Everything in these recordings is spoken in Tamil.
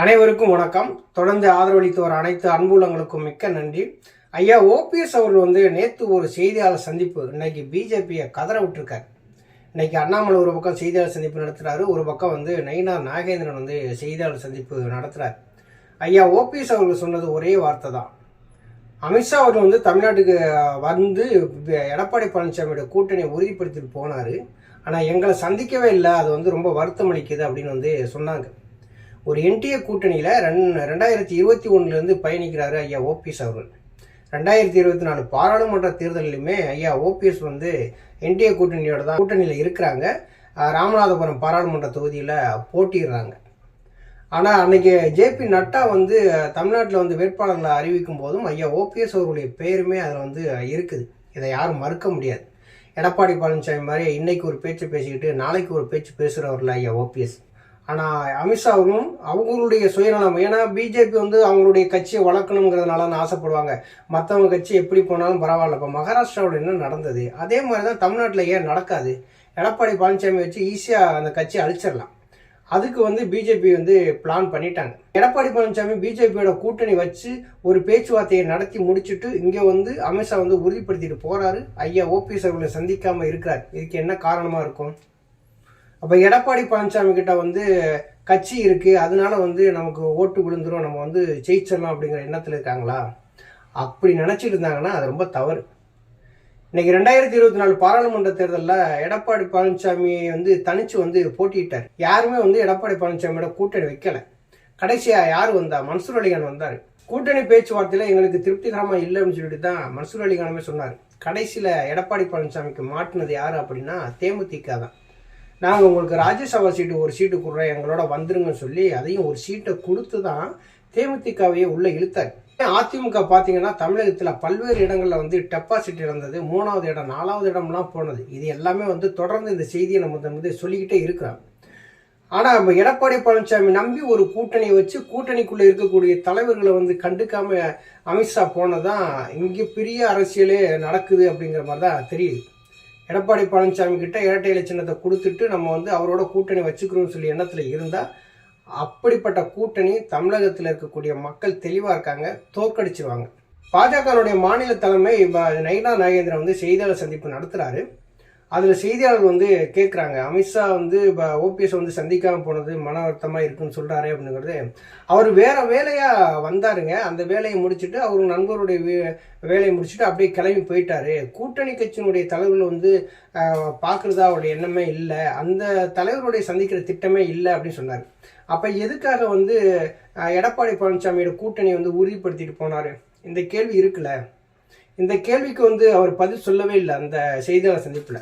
அனைவருக்கும் வணக்கம். தொடர்ந்து ஆதரவளித்து வர அனைத்து அன்புள்ளங்களுக்கும் மிக்க நன்றி. ஐயா ஓபிஎஸ் அவர்கள் வந்து நேற்று ஒரு செய்தியாளர் சந்திப்பு. இன்னைக்கு பிஜேபியை கதற விட்டுருக்கார். இன்னைக்கு அண்ணாமலை ஒரு பக்கம் செய்தியாளர் சந்திப்பு நடத்துகிறாரு ஒரு பக்கம் வந்து நயினா நாகேந்திரன் வந்து செய்தியாளர் சந்திப்பு நடத்துகிறார் ஐயா ஓபிஎஸ் அவர்கள் சொன்னது ஒரே வார்த்தை தான். அமித்ஷா அவர்கள் வந்து தமிழ்நாட்டுக்கு வந்து எடப்பாடி பழனிசாமியோட கூட்டணியை உறுதிப்படுத்திட்டு போனார். ஆனால் எங்களை சந்திக்கவே இல்லை. அது வந்து ரொம்ப வருத்தம் அளிக்குது அப்படின்னு வந்து சொன்னாங்க. ஒரு என்டிஏ கூட்டணியில் ரெண் ரெண்டாயிரத்தி இருபத்தி ஒன்றுலேருந்து பயணிக்கிறாரு ஐயா ஓபிஎஸ் அவர்கள். ரெண்டாயிரத்தி இருபத்தி நாலு பாராளுமன்ற தேர்தலிலுமே ஐயா ஓபிஎஸ் வந்து என்டிஏ கூட்டணியோட தான் கூட்டணியில் இருக்கிறாங்க. ராமநாதபுரம் பாராளுமன்ற தொகுதியில் போட்டிடுறாங்க ஆனால் அன்னைக்கு ஜேபி நட்டா வந்து தமிழ்நாட்டில் வந்து வேட்பாளர்களை அறிவிக்கும் போதும் ஐயா ஓபிஎஸ் அவர்களுடைய பெயருமே அதில் வந்து இருக்குது. இதை யாரும் மறுக்க முடியாது. எடப்பாடி பழனிசாமி மாதிரி இன்னைக்கு ஒரு பேச்சு பேசிக்கிட்டு நாளைக்கு ஒரு பேச்சு பேசுகிறவர்கள் ஐயா ஓபிஎஸ். ஆனால் அமித்ஷாவும் அவங்களுடைய சுயநலம். ஏன்னா பிஜேபி வந்து அவங்களுடைய கட்சியை வளர்க்கணுங்கிறதுனால ஆசைப்படுவாங்க. மற்றவங்க கட்சி எப்படி போனாலும் பரவாயில்ல. இப்போ மகாராஷ்டிராவில் என்ன நடந்தது? அதே மாதிரி தான் தமிழ்நாட்டில் ஏன் நடக்காது? எடப்பாடி பழனிசாமி வச்சு ஈஸியாக அந்த கட்சியை அழிச்சிடலாம். அதுக்கு வந்து பிஜேபி வந்து பிளான் பண்ணிட்டாங்க. எடப்பாடி பழனிசாமி பிஜேபியோட கூட்டணி வச்சு ஒரு பேச்சுவார்த்தையை நடத்தி முடிச்சுட்டு இங்கே வந்து அமித்ஷா வந்து உறுதிப்படுத்திட்டு போகிறாரு ஐயா ஓபிஎஸ் அவர்களை சந்திக்காமல் இருக்கிறார். இதுக்கு என்ன காரணமாக இருக்கும்? அப்போ எடப்பாடி பழனிசாமி கிட்ட வந்து கட்சி இருக்கு அதனால வந்து நமக்கு ஓட்டு விழுந்துரும் நம்ம வந்து ஜெயிச்சிடலாம் அப்படிங்கிற எண்ணத்தில் இருக்காங்களா? அப்படி நினச்சிட்டு இருந்தாங்கன்னா அது ரொம்ப தவறு. இன்னைக்கு ரெண்டாயிரத்தி இருபத்தி நாலு பாராளுமன்ற தேர்தலில் எடப்பாடி பழனிசாமி வந்து தனிச்சு வந்து போட்டியிட்டார். யாருமே வந்து எடப்பாடி பழனிசாமியோட கூட்டணி வைக்கல. கடைசியாக யார் வந்தா? மன்சூர் அலிகான் வந்தார். கூட்டணி பேச்சுவார்த்தையில் எங்களுக்கு திருப்திகரமா இல்லைன்னு சொல்லிட்டு தான் மன்சூர் அலிகானமே சொன்னார். கடைசியில் எடப்பாடி பழனிசாமிக்கு மாட்டினது யார் அப்படின்னா தேமுதிக தான் நாங்கள் உங்களுக்கு ராஜ்யசபா சீட்டு ஒரு சீட்டு கொடுறோம் எங்களோட வந்துருங்கன்னு சொல்லி அதையும் ஒரு சீட்டை கொடுத்து தான் தேமுதிகவையே உள்ளே இழுத்தார். அதிமுக பார்த்தீங்கன்னா தமிழகத்தில் பல்வேறு இடங்களில் வந்து டெபாசிட் இருந்தது மூணாவது இடம் நாலாவது இடம்லாம் போனது. இது எல்லாமே வந்து தொடர்ந்து இந்த செய்தியை நம்ம வந்து சொல்லிக்கிட்டே இருக்கிறோம் ஆனால் நம்ம எடப்பாடி பழனிசாமி நம்பி ஒரு கூட்டணியை வச்சு கூட்டணிக்குள்ளே இருக்கக்கூடிய தலைவர்களை வந்து கண்டுக்காம அமித்ஷா போனதான் இங்கே பெரிய அரசியலே நடக்குது அப்படிங்கிற மாதிரி தான் தெரியுது. எடப்பாடி பழனிசாமி கிட்ட இரட்டை இலை சின்னத்தை கொடுத்துட்டு நம்ம வந்து அவரோட கூட்டணி வச்சுக்கிறோம்னு சொல்லி எண்ணத்தில் இருந்தால் அப்படிப்பட்ட கூட்டணி தமிழகத்தில் இருக்கக்கூடிய மக்கள் தெளிவாக இருக்காங்க தோற்கடிச்சிருவாங்க. பாஜகனுடைய மாநில தலைமை நைனா நாகேந்திரன் வந்து செய்தியாளர் சந்திப்பு நடத்துகிறாரு அதில் செய்தியாளர் வந்து கேட்குறாங்க அமித்ஷா வந்து இப்போ ஓபிஎஸ் வந்து சந்திக்காமல் போனது மன வருத்தமாக இருக்குன்னு சொல்கிறாரு அப்படிங்கிறது அவர் வேறு வேலையாக வந்தாருங்க. அந்த வேலையை முடிச்சுட்டு அவர் நண்பருடைய வே- வேலையை முடிச்சுட்டு அப்படியே கிளம்பி போயிட்டாரு. கூட்டணி கட்சியினுடைய தலைவர்கள் வந்து பார்க்குறதா அவருடைய எண்ணமே இல்லை. அந்த தலைவருடைய சந்திக்கிற திட்டமே இல்லை அப்படின்னு சொன்னார். அப்போ எதுக்காக வந்து எடப்பாடி பழனிசாமியோட கூட்டணி வந்து உறுதிப்படுத்திட்டு போனார்? இந்த கேள்வி இருக்குல்ல. இந்த கேள்விக்கு வந்து அவர் பதில் சொல்லவே இல்லை அந்த செய்தியாளர் சந்திப்பில்.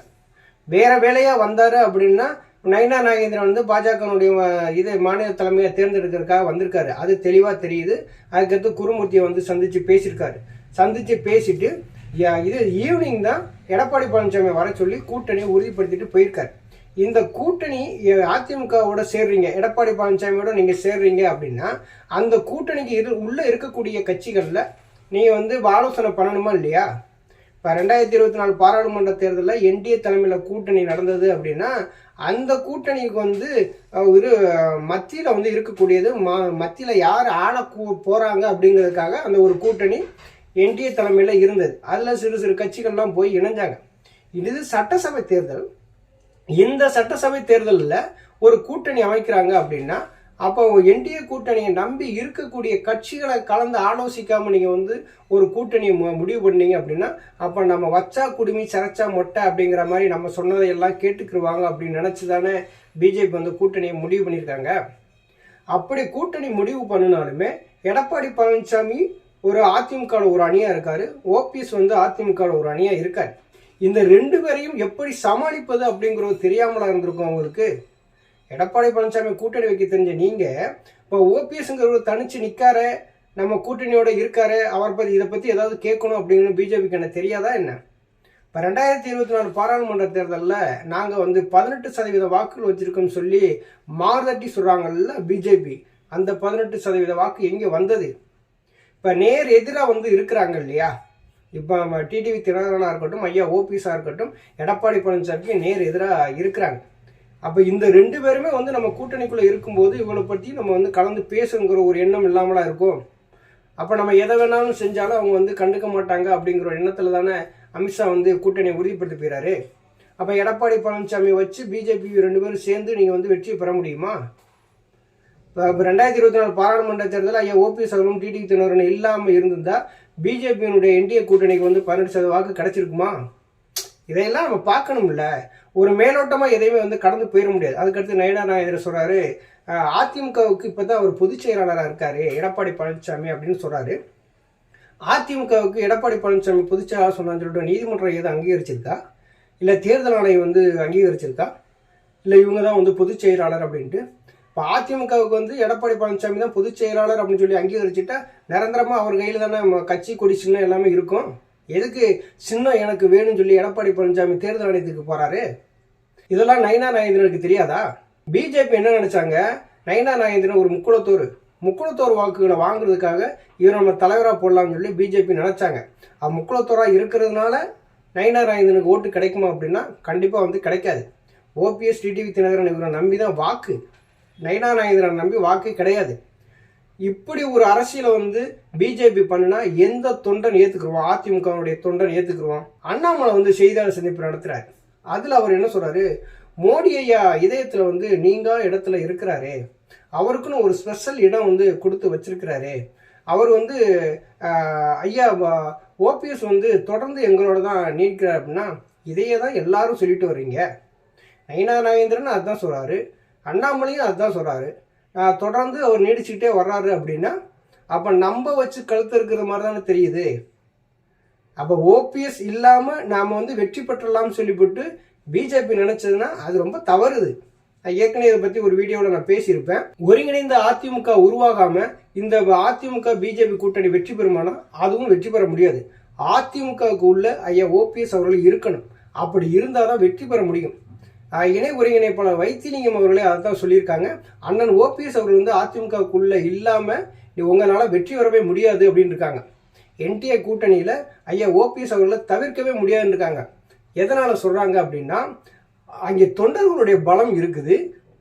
வேற வேலையா வந்தாரு அப்படின்னா நயினா நாகேந்திரன் வந்து பாஜகனுடைய இது மாநில தலைமையை தேர்ந்தெடுக்கிறதுக்காக வந்திருக்காரு. அது தெளிவா தெரியுது. அதுக்கடுத்து குருமூர்த்தியை வந்து சந்திச்சு பேசியிருக்காரு. சந்திச்சு பேசிட்டு யா- இது ஈவினிங் தான் எடப்பாடி பழனிசாமி வர சொல்லி கூட்டணியை உறுதிப்படுத்திட்டு போயிருக்காரு. இந்த கூட்டணி அதிமுகவோட சேர்றீங்க எடப்பாடி பழனிசாமியோட நீங்க சேர்றீங்க அப்படின்னா அந்த கூட்டணிக்கு இரு உள்ள இருக்கக்கூடிய கட்சிகளில் நீங்கள் வந்து ஆலோசனை பண்ணணுமா இல்லையா? இப்போ ரெண்டாயிரத்தி இருபத்தி நாலு பாராளுமன்ற தேர்தலில் என்டிஏ தலைமையில் கூட்டணி நடந்தது அப்படின்னா அந்த கூட்டணிக்கு வந்து ஒரு மத்தியில் வந்து இருக்கக்கூடியது ம மத்தியில் யார் ஆள கூ- போகிறாங்க அப்படிங்கிறதுக்காக அந்த ஒரு கூட்டணி என்டிஏ தலைமையில் இருந்தது. அதில் சிறு சிறு கட்சிகள்லாம் போய் இணைஞ்சாங்க. இது சட்டசபை தேர்தல். இந்த சட்டசபை தேர்தலில் ஒரு கூட்டணி அமைக்கிறாங்க அப்படின்னா அப்போ என்டிஏ கூட்டணியை நம்பி இருக்கக்கூடிய கட்சிகளை கலந்து ஆலோசிக்காமல் நீங்கள் வந்து ஒரு கூட்டணியை மு- முடிவு பண்ணீங்க அப்படின்னா அப்போ நம்ம வச்சா குடுமி சரைச்சா மொட்டை அப்படிங்கிற மாதிரி நம்ம சொன்னதை எல்லாம் கேட்டுக்கிருவாங்க அப்படின்னு நினச்சி தானே பிஜேபி வந்து கூட்டணியை முடிவு பண்ணியிருக்காங்க. அப்படி கூட்டணி முடிவு பண்ணினாலுமே எடப்பாடி பழனிசாமி ஒரு அதிமுக ஒரு அணியாக இருக்கார் ஓபிஎஸ் வந்து அதிமுக ஒரு அணியாக இருக்கார். இந்த ரெண்டு பேரையும் எப்படி சமாளிப்பது அப்படிங்கிறது தெரியாமலா இருந்திருக்கும் அவங்களுக்கு? எடப்பாடி பழனிசாமி கூட்டணி வைக்க தெரிஞ்ச நீங்க இப்போ ஓபிஎஸ்ங்கிறவர் தனிச்சு நிற்காரு நம்ம கூட்டணியோட இருக்காரு அவர் பத்தி இதை பத்தி ஏதாவது கேட்கணும் அப்படின்னு பிஜேபிக்கு என்ன தெரியாதா என்ன? இப்போ ரெண்டாயிரத்தி இருபத்தி நாலு பாராளுமன்ற தேர்தலில் நாங்கள் வந்து பதினெட்டு சதவீத வாக்குகள் வச்சிருக்கோம்னு சொல்லி மாறுதட்டி சொல்கிறாங்கல்ல பிஜேபி. அந்த பதினெட்டு சதவீத வாக்கு எங்கே வந்தது? இப்போ நேர் எதிராக வந்து இருக்கிறாங்க இல்லையா? இப்போ டிடிவி தினகரனாக இருக்கட்டும் ஐயா ஓபிஎஸாக இருக்கட்டும் எடப்பாடி பழனிசாமிக்கு நேர் எதிராக இருக்கிறாங்க. அப்போ இந்த ரெண்டு பேருமே வந்து நம்ம கூட்டணிக்குள்ளே இருக்கும்போது இவளை பற்றி நம்ம வந்து கலந்து பேசுங்கிற ஒரு எண்ணம் இல்லாமலா இருக்கும். அப்போ நம்ம எதை வேணாலும் செஞ்சாலும் அவங்க வந்து கண்டுக்க மாட்டாங்க அப்படிங்கிற ஒரு எண்ணத்தில் தானே அமித்ஷா வந்து கூட்டணியை உறுதிப்படுத்தி போயிறாரு. அப்போ எடப்பாடி பழனிசாமி வச்சு பிஜேபி ரெண்டு பேரும் சேர்ந்து நீங்கள் வந்து வெற்றியை பெற முடியுமா? இப்போ ரெண்டாயிரத்தி இருபத்தி நாலு பாராளுமன்ற தேர்தலில் ஐயா ஓபிஎஸ் அவர்களும் டிடி தினகரன் இல்லாமல் இருந்திருந்தால் பிஜேபியினுடைய என்டிஏ கூட்டணிக்கு வந்து பதினெட்டு சதவீத வாக்கு கிடைச்சிருக்குமா? இதையெல்லாம் நம்ம பார்க்கணும்ல. ஒரு மேலோட்டமாக எதையுமே வந்து கடந்து போயிட முடியாது. அதுக்கடுத்து நயனா நாயகர் சொல்கிறாரு அதிமுகவுக்கு இப்போ தான் அவர் பொதுச் செயலாளராக இருக்காரு. எடப்பாடி பழனிசாமி அப்படின்னு சொல்கிறாரு அதிமுகவுக்கு எடப்பாடி பழனிசாமி பொதுச் செயலாளர் சொன்னான்னு சொல்லிட்டு நீதிமன்றம் எதுவும் அங்கீகரிச்சிருக்கா? இல்லை தேர்தல் ஆணையம் வந்து அங்கீகரிச்சிருக்கா? இல்லை இவங்க தான் வந்து பொதுச் செயலாளர் அப்படின்ட்டு. இப்போ அதிமுகவுக்கு வந்து எடப்பாடி பழனிசாமி தான் பொதுச் செயலாளர் அப்படின்னு சொல்லி அங்கீகரிச்சுட்டா நிரந்தரமாக அவர் கையில் தானே நம்ம கட்சி கொடி எல்லாமே இருக்கும். எதுக்கு சின்னம் எனக்கு வேணும்னு சொல்லி எடப்பாடி பழனிசாமி தேர்தல் ஆணையத்துக்கு போறாரு? இதெல்லாம் நயனா நாயந்திரனுக்கு தெரியாதா? பிஜேபி என்ன நினைச்சாங்க? நயனா நாயேந்திரன் ஒரு முக்குளத்தோர். முக்குளத்தோர் வாக்குகளை வாங்குறதுக்காக இவர் நம்ம தலைவராக போடலாம்னு சொல்லி பிஜேபி நினைச்சாங்க. அது முக்குளத்தோராக இருக்கிறதுனால நயனா நாயேந்திரனுக்கு ஓட்டு கிடைக்குமா அப்படின்னா கண்டிப்பாக வந்து கிடைக்காது. ஓபிஎஸ் டிடிவி தினகரன் இவரை நம்பி தான் வாக்கு. நயனா நாயேந்திரன் நம்பி வாக்கு கிடையாது. இப்படி ஒரு அரசியலை வந்து பிஜேபி பண்ணுனா எந்த தொண்டன் ஏத்துக்குருவான்? அதிமுகவுடைய தொண்டன் ஏத்துக்குருவான்? அண்ணாமலை வந்து செய்தியாளர் சந்திப்பு நடத்துறாரு. அதுல அவர் என்ன சொல்றாரு? மோடி ஐயா இதயத்துல வந்து நீங்க இடத்துல இருக்கிறாரே. அவருக்குன்னு ஒரு ஸ்பெஷல் இடம் வந்து கொடுத்து வச்சிருக்கிறாரு. அவர் வந்து ஐயா ஓபிஎஸ் வந்து தொடர்ந்து எங்களோட தான் நீட்கிறார் அப்படின்னா இதையே தான் எல்லாரும் சொல்லிட்டு வர்றீங்க. நயினா நாகேந்திரன் அதுதான் சொல்றாரு. அண்ணாமலையும் அதுதான் சொல்றாரு. தொடர்ந்து அவர் நீடிச்சுக்கிட்டே வர்றாரு அப்படின்னா அப்போ நம்ம வச்சு கழுத்து இருக்கிற மாதிரி தானே தெரியுது. அப்போ ஓபிஎஸ் இல்லாமல் நாம் வந்து வெற்றி பெற்றலாம்னு சொல்லிவிட்டு பிஜேபி நினச்சதுன்னா அது ரொம்ப தவறுது. நான் ஏற்கனவே இதை பற்றி ஒரு வீடியோவில் நான் பேசியிருப்பேன். ஒருங்கிணைந்த அதிமுக உருவாகாமல் இந்த அதிமுக பிஜேபி கூட்டணி வெற்றி பெறுமானா அதுவும் வெற்றி பெற முடியாது. அதிமுகவுக்கு உள்ள ஐயா ஓபிஎஸ் அவர்கள் இருக்கணும். அப்படி இருந்தால் தான் வெற்றி பெற முடியும். இணை ஒருங்கிணைப்பாளர் வைத்திலிங்கம் அவர்களே அதை தான் சொல்லியிருக்காங்க. அண்ணன் ஓபிஎஸ் அவர்கள் வந்து அதிமுகவுக்குள்ளே இல்லாமல் உங்களால் வெற்றி பெறவே முடியாது அப்படின்னு இருக்காங்க. என்டிஏ கூட்டணியில் ஐயா ஓபிஎஸ் அவர்களை தவிர்க்கவே முடியாதுன்னு இருக்காங்க. எதனால் சொல்கிறாங்க அப்படின்னா அங்கே தொண்டர்களுடைய பலம் இருக்குது.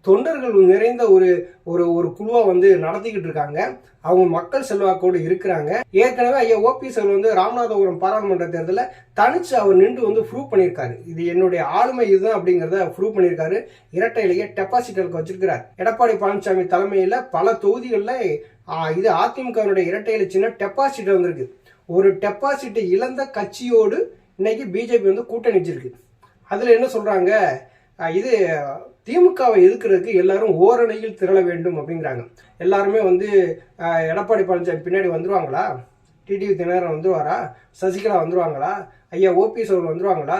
தொண்டர்கள் நிறைந்த ஒரு ஒரு ஒரு குழுவாக வந்து நடத்திக்கிட்டு இருக்காங்க. அவங்க மக்கள் செல்வாக்கோடு இருக்கிறாங்க. ஏற்கனவே ஐயா ஓபிஎஸ் அவர் வந்து ராமநாதபுரம் பாராளுமன்ற தேர்தலில் தனிச்சு அவர் நின்று வந்து ப்ரூவ் பண்ணியிருக்காரு. இது என்னுடைய ஆளுமை இதுதான் அப்படிங்கிறத ப்ரூவ் பண்ணியிருக்காரு. இரட்டையிலேயே டெபாசிட்டலுக்கு வச்சிருக்கிறார். எடப்பாடி பழனிசாமி தலைமையில் பல தொகுதிகளில் இது அதிமுகவினுடைய இரட்டையில சின்ன டெபாசிட் வந்திருக்கு. ஒரு டெபாசிட்டை இழந்த கட்சியோடு இன்னைக்கு பிஜேபி வந்து கூட்டணி வச்சிருக்கு அதில் என்ன சொல்கிறாங்க இது திமுகவை எதிர்க்கிறதுக்கு எல்லாரும் ஓரணியில் திரள வேண்டும் அப்படிங்கிறாங்க. எல்லாருமே வந்து எடப்பாடி பழனிசாமி பின்னாடி வந்துருவாங்களா? டிடிவி தினகரன் வந்துருவாரா? சசிகலா வந்துருவாங்களா? ஐயா ஓபிஎஸ் அவர்கள் வந்துருவாங்களா?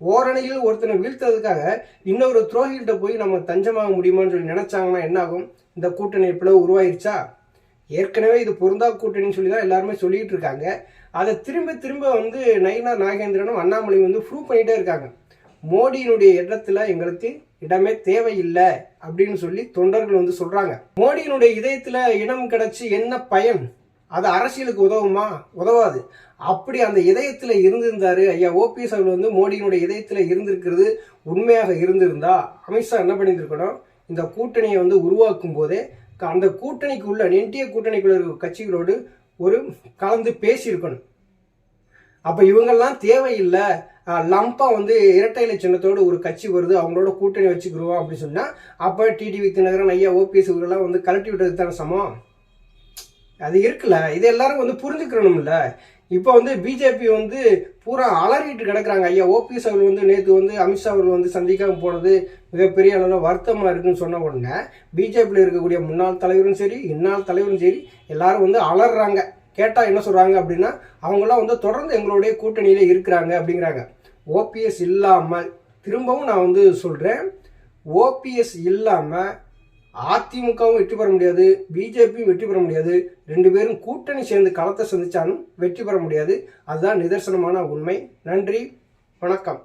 ஓரணியில் ஒருத்தனை வீழ்த்ததுக்காக இன்னொரு துரோகிகிட்ட போய் நம்ம தஞ்சமாக முடியுமான்னு சொல்லி நினைச்சாங்கன்னா என்ன ஆகும் இந்த கூட்டணி பிளவு உருவாயிருச்சா? ஏற்கனவே இது பொருந்தா கூட்டணின்னு சொல்லி தான் எல்லாருமே சொல்லிட்டு இருக்காங்க. அதை திரும்ப திரும்ப வந்து நயினா நாகேந்திரனும் அண்ணாமலையும் வந்து ப்ரூவ் பண்ணிட்டே இருக்காங்க. மோடியினுடைய இடத்துல எங்களுக்கு இடமே தேவையில்லை அப்படின்னு சொல்லி தொண்டர்கள் வந்து சொல்றாங்க. மோடியினுடைய இதயத்துல இடம் கிடைச்சு என்ன பயன்? அது அரசியலுக்கு உதவுமா? உதவாது. அப்படி அந்த இதயத்துல இருந்திருந்தாரு ஐயா ஓபிஎஸ் அவர்கள் வந்து மோடியினுடைய இதயத்துல இருந்திருக்கிறது உண்மையாக இருந்திருந்தா அமித்ஷா என்ன பண்ணியிருக்கணும் இந்த கூட்டணியை வந்து உருவாக்கும் போதே அந்த கூட்டணிக்குள்ள என்டிஏ கூட்டணிக்குள்ள இருக்க கட்சிகளோடு ஒரு கலந்து பேசியிருக்கணும். அப்போ இவங்கெல்லாம் தேவையில்லை. லம்பா வந்து இரட்டை இலை சின்னத்தோடு ஒரு கட்சி வருது அவங்களோட கூட்டணி வச்சுக்கிருவோம் அப்படின்னு சொன்னால் அப்போ டிடிவி தினகரன் ஐயா ஓபிஎஸ் இவரெல்லாம் வந்து கலட்டி விட்டது தானே சமம்? அது இருக்குல்ல. இது எல்லாரும் வந்து புரிஞ்சுக்கணும்ல. இப்போ வந்து பிஜேபி வந்து பூரா அலறிட்டு கிடக்குறாங்க ஐயா. ஓபிஎஸ் அவர்கள் வந்து நேற்று வந்து அமித்ஷா அவர்கள் வந்து சந்திக்காமல் போனது மிகப்பெரிய அளவில் வருத்தமாக இருக்குன்னு சொன்ன உடனே பிஜேபியில் இருக்கக்கூடிய முன்னாள் தலைவரும் சரி இந்நாள் தலைவரும் சரி எல்லாரும் வந்து அலறாங்க கேட்டால் என்ன சொல்கிறாங்க அப்படின்னா அவங்களாம் வந்து தொடர்ந்து எங்களுடைய கூட்டணியில் இருக்கிறாங்க அப்படிங்கிறாங்க. ஓபிஎஸ் இல்லாமல் திரும்பவும் நான் வந்து சொல்கிறேன் ஓபிஎஸ் இல்லாமல் அதிமுகவும் வெற்றி பெற முடியாது பிஜேபியும் வெற்றி பெற முடியாது ரெண்டு பேரும் கூட்டணி சேர்ந்து களத்தை சந்தித்தாலும் வெற்றி பெற முடியாது. அதுதான் நிதர்சனமான உண்மை. நன்றி வணக்கம்.